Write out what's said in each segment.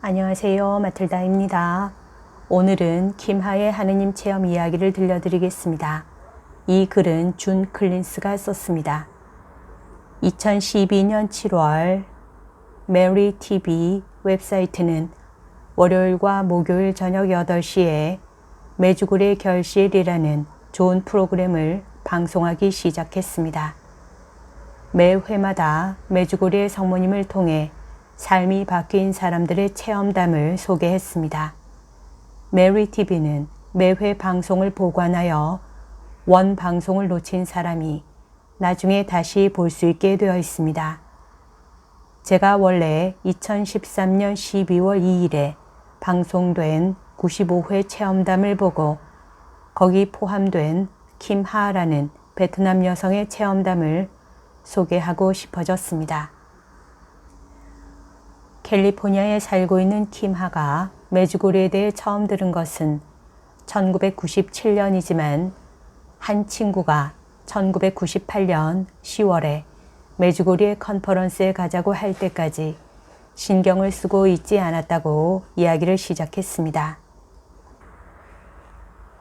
안녕하세요. 마틀다입니다. 오늘은 김하의 하느님 체험 이야기를 들려드리겠습니다. 이 글은 준 클린스가 썼습니다. 2012년 7월 메리 TV 웹사이트는 월요일과 목요일 저녁 8시에 매주굴의 결실이라는 좋은 프로그램을 방송하기 시작했습니다. 매 회마다 매주고리의 성모님을 통해 삶이 바뀐 사람들의 체험담을 소개했습니다. 메리 TV는 매회 방송을 보관하여 원 방송을 놓친 사람이 나중에 다시 볼 수 있게 되어 있습니다. 제가 원래 2013년 12월 2일에 방송된 95회 체험담을 보고 거기 포함된 김하라는 베트남 여성의 체험담을 소개하고 싶어졌습니다. 캘리포니아에 살고 있는 김하가 메주고리에 대해 처음 들은 것은 1997년이지만 한 친구가 1998년 10월에 메주고리의 컨퍼런스에 가자고 할 때까지 신경을 쓰고 있지 않았다고 이야기를 시작했습니다.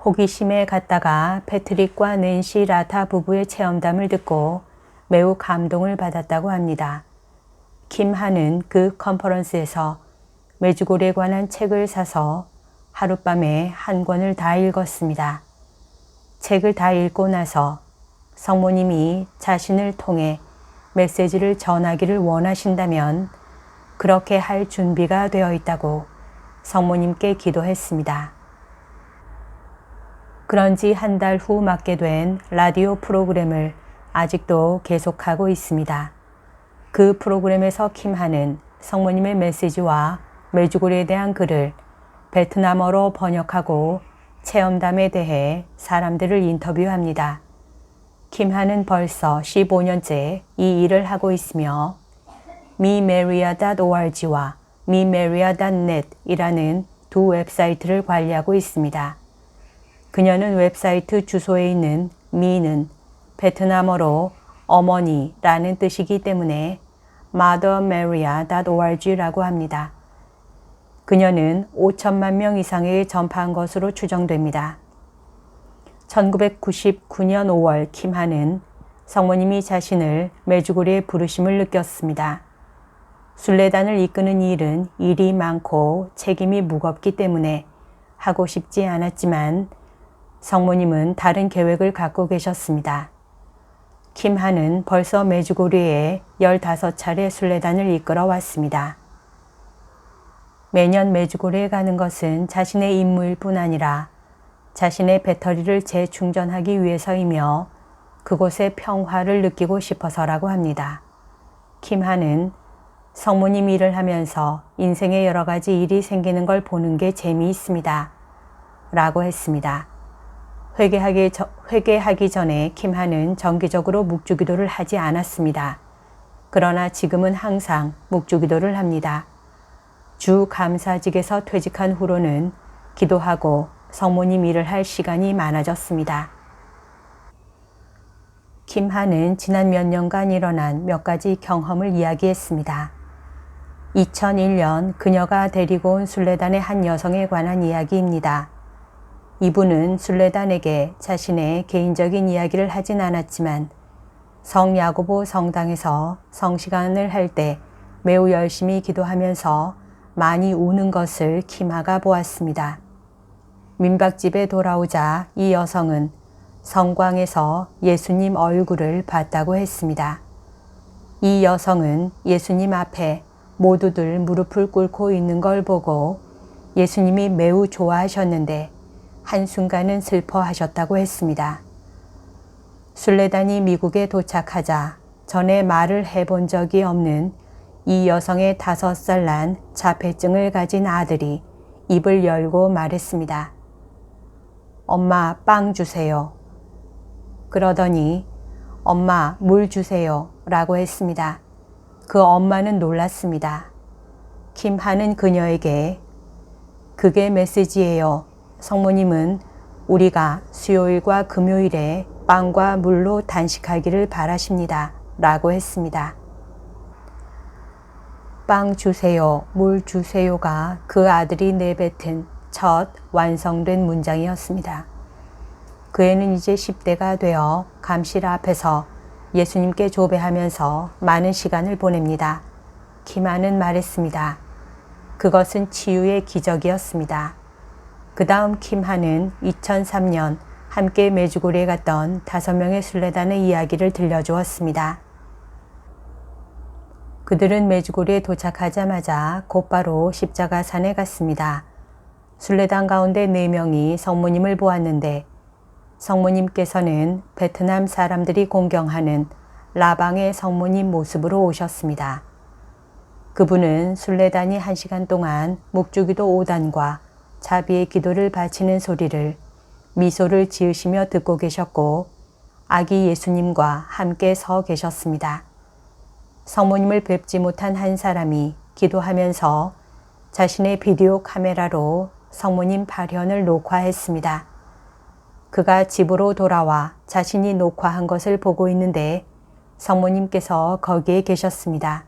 호기심에 갔다가 패트릭과 낸시 라타 부부의 체험담을 듣고 매우 감동을 받았다고 합니다. 김하는 그 컨퍼런스에서 메주골에 관한 책을 사서 하룻밤에 한 권을 다 읽었습니다. 책을 다 읽고 나서 성모님이 자신을 통해 메시지를 전하기를 원하신다면 그렇게 할 준비가 되어 있다고 성모님께 기도했습니다. 그런지 한 달 후 맡게 된 라디오 프로그램을 아직도 계속하고 있습니다. 그 프로그램에서 킴하는 성모님의 메시지와 메주골에 대한 글을 베트남어로 번역하고 체험담에 대해 사람들을 인터뷰합니다. 김하는 벌써 15년째 이 일을 하고 있으며 미메리아.org와 미메리아.net 이라는 두 웹사이트를 관리하고 있습니다. 그녀는 웹사이트 주소에 있는 미는 베트남어로 어머니라는 뜻이기 때문에 mothermaria.org라고 합니다. 그녀는 5천만 명 이상에게 전파한 것으로 추정됩니다. 1999년 5월 김하는 성모님이 자신을 메주고리에 부르심을 느꼈습니다. 순례단을 이끄는 일은 일이 많고 책임이 무겁기 때문에 하고 싶지 않았지만 성모님은 다른 계획을 갖고 계셨습니다. 김하는 벌써 메주고리에 15차례 순례단을 이끌어 왔습니다. 매년 메주고리에 가는 것은 자신의 임무일 뿐 아니라 자신의 배터리를 재충전하기 위해서이며 그곳의 평화를 느끼고 싶어서라고 합니다. 김하는 성모님 일을 하면서 인생에 여러 가지 일이 생기는 걸 보는 게 재미있습니다. 라고 했습니다. 회개하기, 저, 회개하기 전에 김하는 정기적으로 묵주기도를 하지 않았습니다. 그러나 지금은 항상 묵주기도를 합니다. 주 감사직에서 퇴직한 후로는 기도하고 성모님 일을 할 시간이 많아졌습니다. 김하는 지난 몇 년간 일어난 몇 가지 경험을 이야기했습니다. 2001년 그녀가 데리고 온 순례단의 한 여성에 관한 이야기입니다. 이분은 순례단에게 자신의 개인적인 이야기를 하진 않았지만 성 야고보 성당에서 성시간을 할 때 매우 열심히 기도하면서 많이 우는 것을 키마가 보았습니다. 민박집에 돌아오자 이 여성은 성광에서 예수님 얼굴을 봤다고 했습니다. 이 여성은 예수님 앞에 모두들 무릎을 꿇고 있는 걸 보고 예수님이 매우 좋아하셨는데 한순간은 슬퍼하셨다고 했습니다. 순례단이 미국에 도착하자 전에 말을 해본 적이 없는 이 여성의 다섯 살 난 자폐증을 가진 아들이 입을 열고 말했습니다. 엄마 빵 주세요. 그러더니 엄마 물 주세요 라고 했습니다. 그 엄마는 놀랐습니다. 김하는 그녀에게 그게 메시지예요. 성모님은 우리가 수요일과 금요일에 빵과 물로 단식하기를 바라십니다. 라고 했습니다. 빵 주세요, 물 주세요가 그 아들이 내뱉은 첫 완성된 문장이었습니다. 그 애는 이제 10대가 되어 감실 앞에서 예수님께 조배하면서 많은 시간을 보냅니다. 키마는 말했습니다. 그것은 치유의 기적이었습니다. 그 다음 김하는 2003년 함께 메주고리에 갔던 다섯 명의 순례단의 이야기를 들려주었습니다. 그들은 메주고리에 도착하자마자 곧바로 십자가 산에 갔습니다. 순례단 가운데 네 명이 성모님을 보았는데 성모님께서는 베트남 사람들이 공경하는 라방의 성모님 모습으로 오셨습니다. 그분은 순례단이 한 시간 동안 묵주기도 5단과 자비의 기도를 바치는 소리를 미소를 지으시며 듣고 계셨고 아기 예수님과 함께 서 계셨습니다. 성모님을 뵙지 못한 한 사람이 기도하면서 자신의 비디오 카메라로 성모님 발현을 녹화했습니다. 그가 집으로 돌아와 자신이 녹화한 것을 보고 있는데 성모님께서 거기에 계셨습니다.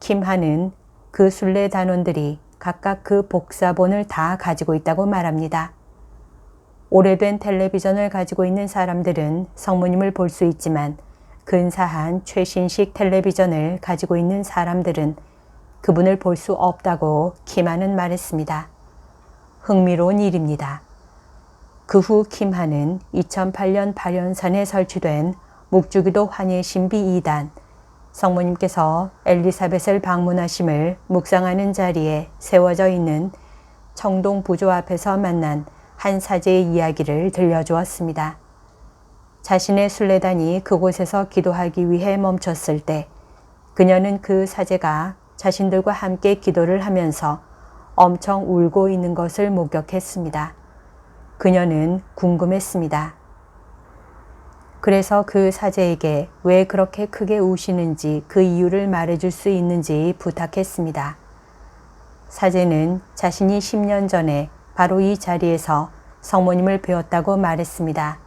김하는 그 순례 단원들이 각각 그 복사본을 다 가지고 있다고 말합니다. 오래된 텔레비전을 가지고 있는 사람들은 성모님을 볼 수 있지만 근사한 최신식 텔레비전을 가지고 있는 사람들은 그분을 볼 수 없다고 김하는 말했습니다. 흥미로운 일입니다. 그 후 김하는 2008년 발연산에 설치된 묵주기도 환희 신비 2단 성모님께서 엘리사벳을 방문하심을 묵상하는 자리에 세워져 있는 청동 부조 앞에서 만난 한 사제의 이야기를 들려주었습니다. 자신의 순례단이 그곳에서 기도하기 위해 멈췄을 때 그녀는 그 사제가 자신들과 함께 기도를 하면서 엄청 울고 있는 것을 목격했습니다. 그녀는 궁금했습니다. 그래서 그 사제에게 왜 그렇게 크게 우시는지 그 이유를 말해줄 수 있는지 부탁했습니다. 사제는 자신이 10년 전에 바로 이 자리에서 성모님을 배웠다고 말했습니다.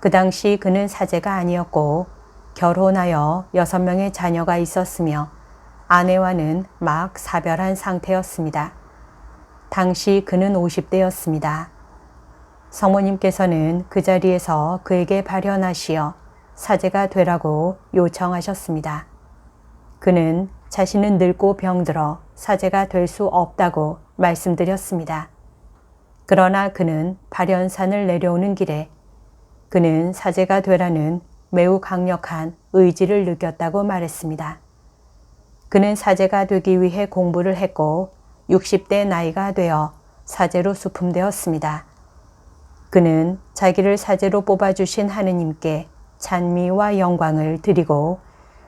그 당시 그는 사제가 아니었고 결혼하여 여섯 명의 자녀가 있었으며 아내와는 막 사별한 상태였습니다. 당시 그는 50대였습니다. 성모님께서는 그 자리에서 그에게 발현하시어 사제가 되라고 요청하셨습니다. 그는 자신은 늙고 병들어 사제가 될 수 없다고 말씀드렸습니다. 그러나 그는 발현산을 내려오는 길에 그는 사제가 되라는 매우 강력한 의지를 느꼈다고 말했습니다. 그는 사제가 되기 위해 공부를 했고 60대 나이가 되어 사제로 수품되었습니다. 그는 자기를 사제로 뽑아주신 하느님께 찬미와 영광을 드리고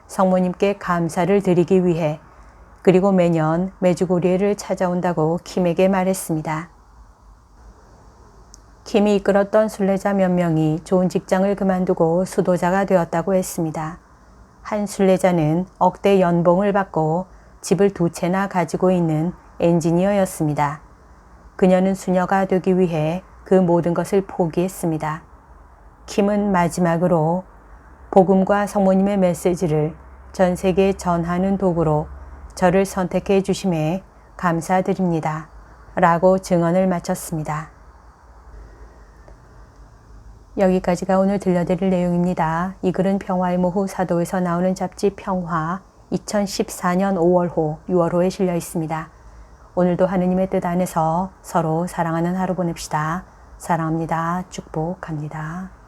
성모님께 감사를 드리기 위해 그리고 매년 메주고리에를 찾아온다고 킴에게 말했습니다. 킴이 이끌었던 순례자 몇 명이 좋은 직장을 그만두고 수도자가 되었다고 했습니다. 한 순례자는 억대 연봉을 받고 집을 두 채나 가지고 있는 엔지니어였습니다. 그녀는 수녀가 되기 위해 그 모든 것을 포기했습니다. 킴은 마지막으로 복음과 성모님의 메시지를 전 세계에 전하는 도구로 저를 선택해 주심에 감사드립니다. 라고 증언을 마쳤습니다. 여기까지가 오늘 들려드릴 내용입니다. 이 글은 평화의 모후 사도에서 나오는 잡지 평화 2014년 5월호, 6월호에 실려 있습니다. 오늘도 하느님의 뜻 안에서 서로 사랑하는 하루 보냅시다. 사랑합니다. 축복합니다.